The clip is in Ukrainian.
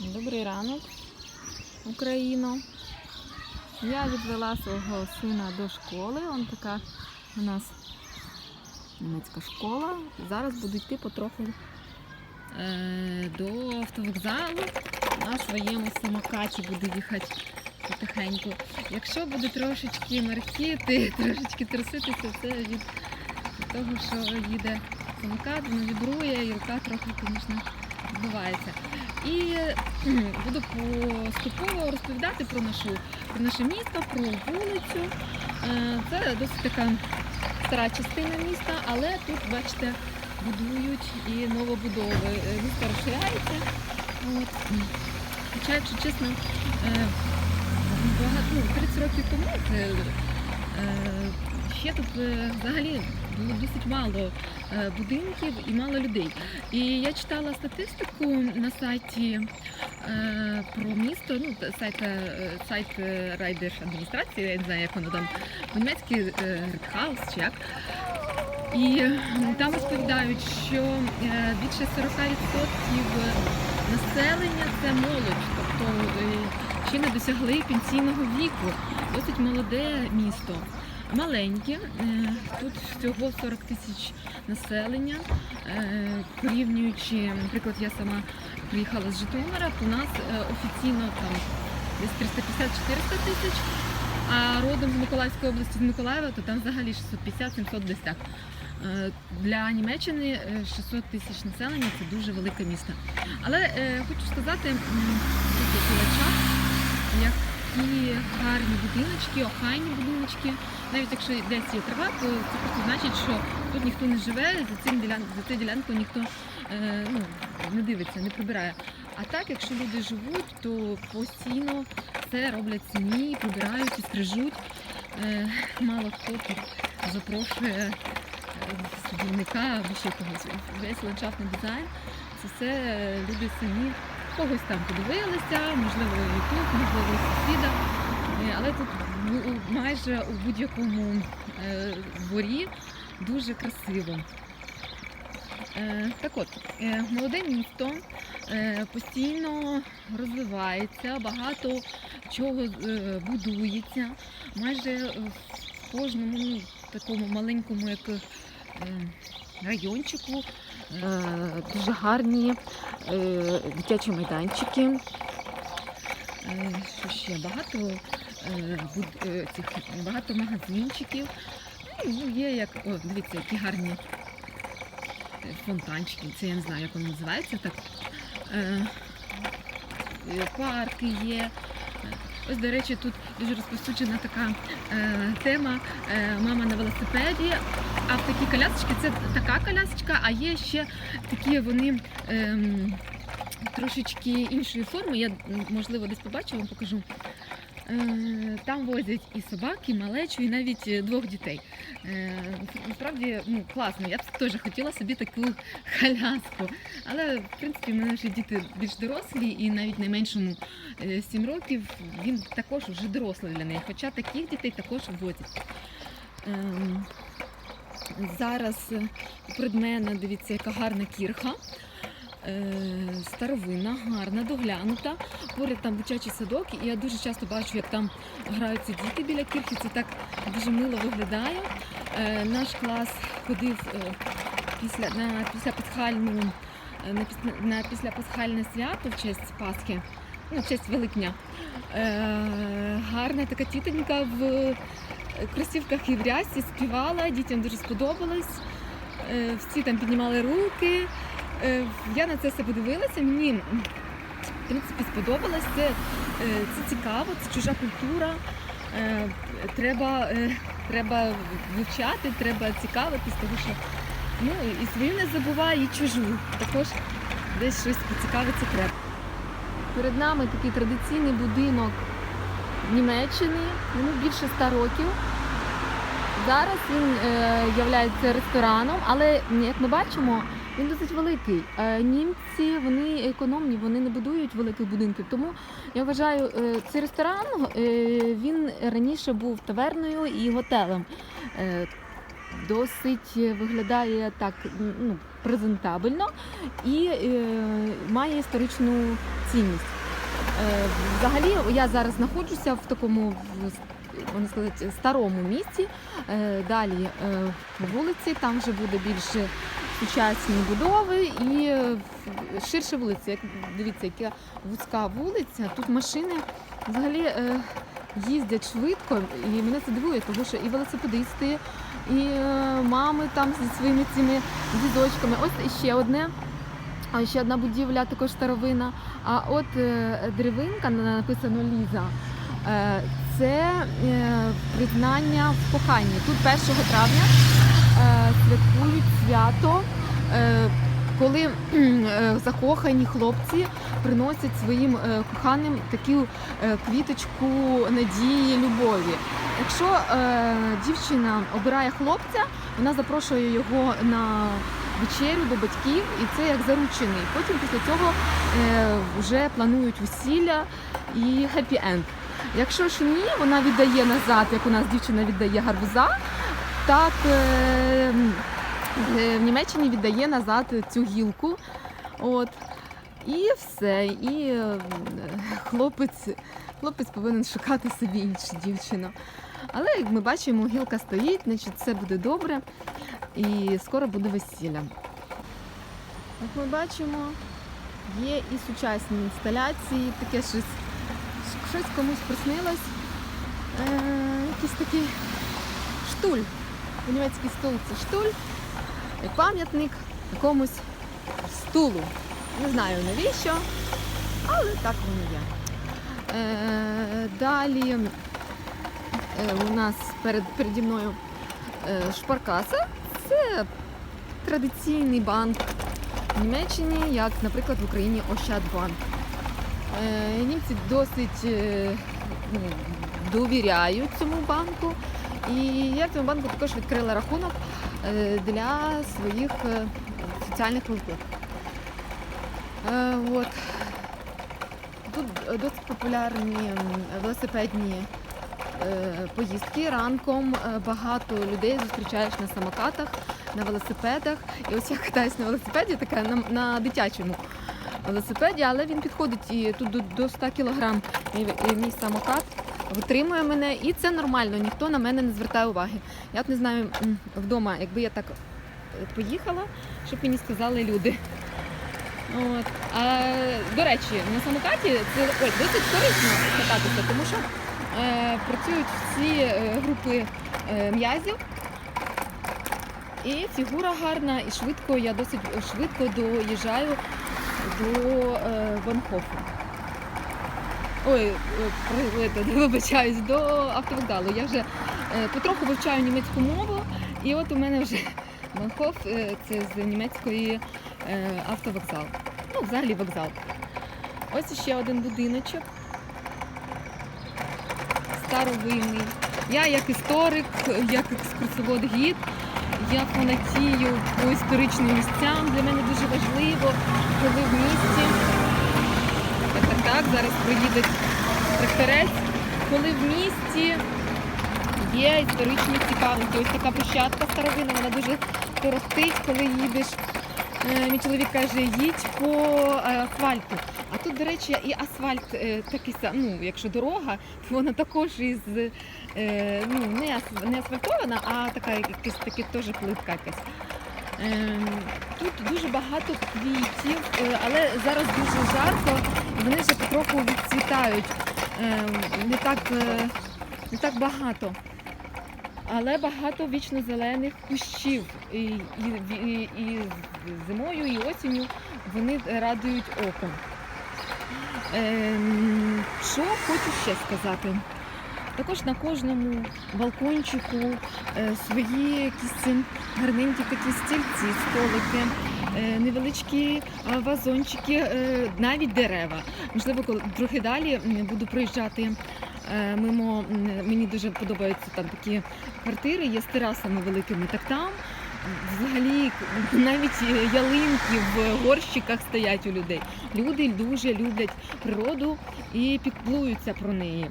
Добрий ранок, Україно. Я відвела свого сина до школи. Он така у нас німецька школа. Зараз буду йти потроху е, до автовокзалу. На своєму самокаті буду їхати потихеньку. Якщо буде трошечки мерхіти, трошечки труситися, це від того, що їде самокат, воно вібрує і рука трохи, звісно, збивається. І буду поступово розповідати про нашу про наше місто, про вулицю. Е, Це досить така стара частина міста, але тут, бачите, будують і новобудови. Е, Місто розширяється. От. Хоча, якщо чесно, е, багато, ну, 30 років тому ще тут взагалі було досить мало е, будинків і мало людей. І я читала статистику на сайті е, про місто, ну сайт, е, сайт е, райдержадміністрації, я не знаю, як воно там по-німецьки е, чи як. І там розповідають, що більше 40% населення це молодь, тобто ще не досягли пенсійного віку. Досить молоде місто. Маленьке, е, тут всього 40 тисяч населення. Е, Порівнюючи, наприклад, я сама приїхала з Житомира, то нас е, офіційно там десь 350-400 тисяч, а родом з Миколаївської області, з Миколаєва, то там взагалі 650-700 десь так. Для Німеччини е, 600 тисяч населення це дуже велике місто. Але хочу сказати, тут є Кулачак, які гарні будиночки, охайні будиночки. Навіть якщо десь є трава, то це просто значить, що тут ніхто не живе, за цим ділян... за цю ділянку ніхто е, ну, не дивиться, не прибирає. А так, якщо люди живуть, то постійно все роблять самі, прибирають і стрижуть. Е, мало хто тут запрошує е, садівника або ще когось. Весь ландшафтний дизайн це все е, люди самі когось там подивилися, можливо, YouTube, можливо, сусіда. Е, Але тут майже у будь-якому е, дворі дуже красиво. Е, Так от, молоде місто постійно розвивається, багато чого будується. Майже в кожному такому маленькому як райончику дуже гарні е, дитячі майданчики. Е, Що ще? Багато, е, е, цих, багато магазинчиків. Ну, є як, о, дивіться, які гарні е, фонтанчики. Це я не знаю, як вони називаються. Так. Е, е, Парки є. Ось, до речі, тут дуже розповсюджена така е, тема е, мама на велосипеді. А в такі колясочки це така колясочка, а є ще такі вони Е, трошечки іншої форми. Я можливо десь побачу, вам покажу. Е, Там возять і собак, і малечу, і навіть е, двох дітей. Е, Насправді ну, класно. Я б теж хотіла собі таку коляску. Але в принципі в мене вже діти більш дорослі, і навіть найменшому 7 років він також вже дорослий для неї. Хоча таких дітей також возять. Ем, Зараз перед мене дивіться, яка гарна кірха. Е, Старовинна, гарна, доглянута. Поряд там дитячий садок, і я дуже часто бачу, як там граються діти біля кірхи. Це так дуже мило виглядає. Е, Наш клас ходив е, після на після пасхальну на, на після пасхальне свято в честь Пасхи, ну, в честь Великдня. Е, гарна така тітонька в кросівках і в рясі співала, дітям дуже сподобалось. Всі там піднімали руки. Е, Я на це все подивилася. Мені в принципі сподобалось. Це, е, це цікаво, це чужа культура. Е, Треба, треба вивчати, треба цікавитись, тому що ну, і свою не забувай, і чужу. Також десь щось поцікавитися треба. Перед нами такий традиційний будинок Німеччини, йому більше 100 років. Зараз він є рестораном, але як ми бачимо, він досить великий. Е, німці вони економні, вони не будують великих будинків. Тому я вважаю, е, цей ресторан е, він раніше був таверною і готелем. Досить виглядає так ну, презентабельно і має історичну цінність. Взагалі, я зараз знаходжуся в такому можна сказати, старому місці. Далі вулиці, там вже буде більше сучасні будови і ширше вулиця. Як дивіться, яка вузька вулиця. Тут машини взагалі е, їздять швидко, і мене це дивує, тому що і велосипедисти, і е, мами там зі своїми цими візочками. Ось ще одне. А ще одна будівля, також старовина. А от е, деревинка на- написано Ліза. Це признання в коханні. Тут 1 травня святкують свято, е, коли е, закохані хлопці приносять своїм е, коханим таку е, квіточку надії, любові. Якщо е, дівчина обирає хлопця, вона запрошує його на вечерю до батьків, і це як заручений. Потім після цього е, вже планують весілля і хеппі-енд. Якщо ж ні, вона віддає назад, як у нас дівчина віддає гарбуза, так е, е, в Німеччині віддає назад цю гілку. От. І все. І е, хлопець, хлопець повинен шукати собі іншу дівчину. Але як ми бачимо, гілка стоїть, значить все буде добре і скоро буде весілля. Як ми бачимо, є і сучасні інсталяції, таке щось, щось комусь приснилось. Е, якийсь такий штуль. Німецький стул це штуль, пам'ятник якомусь стулу. Не знаю навіщо, але так воно є. Е, далі е, у нас перед, переді мною е, шпаркаса. Це традиційний банк в Німеччині, як, наприклад, в Україні Ощадбанк. Е, Німці досить е, ну, довіряють цьому банку. І я в цьому банку також відкрила рахунок е, для своїх е, соціальних виплат. Е, От. Тут досить популярні велосипедні поїздки. Ранком багато людей зустрічаєш на самокатах, на велосипедах. І ось я катаюсь на велосипеді, така на, на дитячому велосипеді, але він підходить і тут до, до 100 кілограм мій, мій самокат. Витримує мене, і це нормально, ніхто на мене не звертає уваги. Я от не знаю вдома, якби я так е, поїхала, щоб мені сказали люди. От. А, до речі, на самокаті це ой, досить корисно кататися, тому що е, працюють всі е, групи е, м'язів. І фігура гарна, і швидко я досить швидко доїжджаю до е, Ванхофу. Ой, е, при- вибачаюсь, до автовокзалу. Я вже е, потроху вивчаю німецьку мову, і от у мене вже Ванхоф е, це з німецької автовокзал. Ну, взагалі вокзал. Ось ще один будиночок. Старовинний. Я як історик, як екскурсовод-гід, я фанатію по історичним місцям. Для мене дуже важливо, коли в місті. Так, зараз проїде тракторець. Коли в місті є історичні цікавості. Ось така площадка старовина, вона дуже торохтить, коли їдеш. Е, Мій чоловік каже, їдь по е, асфальту. А тут, до речі, і асфальт е, такий сам, ну, якщо дорога, то вона також із ну, не асфальтована, а така якась таки теж плитка якась. Ем, Тут дуже багато квітів, е, але зараз дуже жарко, вони вже потроху відцвітають. Ем, Не так, е, не так багато. Але багато вічно зелених кущів. І, і, і, і зимою, і осінню вони радують око. Ем, що хочу ще сказати? Також на кожному балкончику е, свої якісь гарненькі такі стільці, столики, е, невеличкі вазончики, е, навіть дерева. Можливо, коли трохи далі буду проїжджати мимо, мені дуже подобаються там такі квартири, є з терасами великими, так там. Взагалі навіть ялинки в горщиках стоять у людей. Люди дуже люблять природу і піклуються про неї.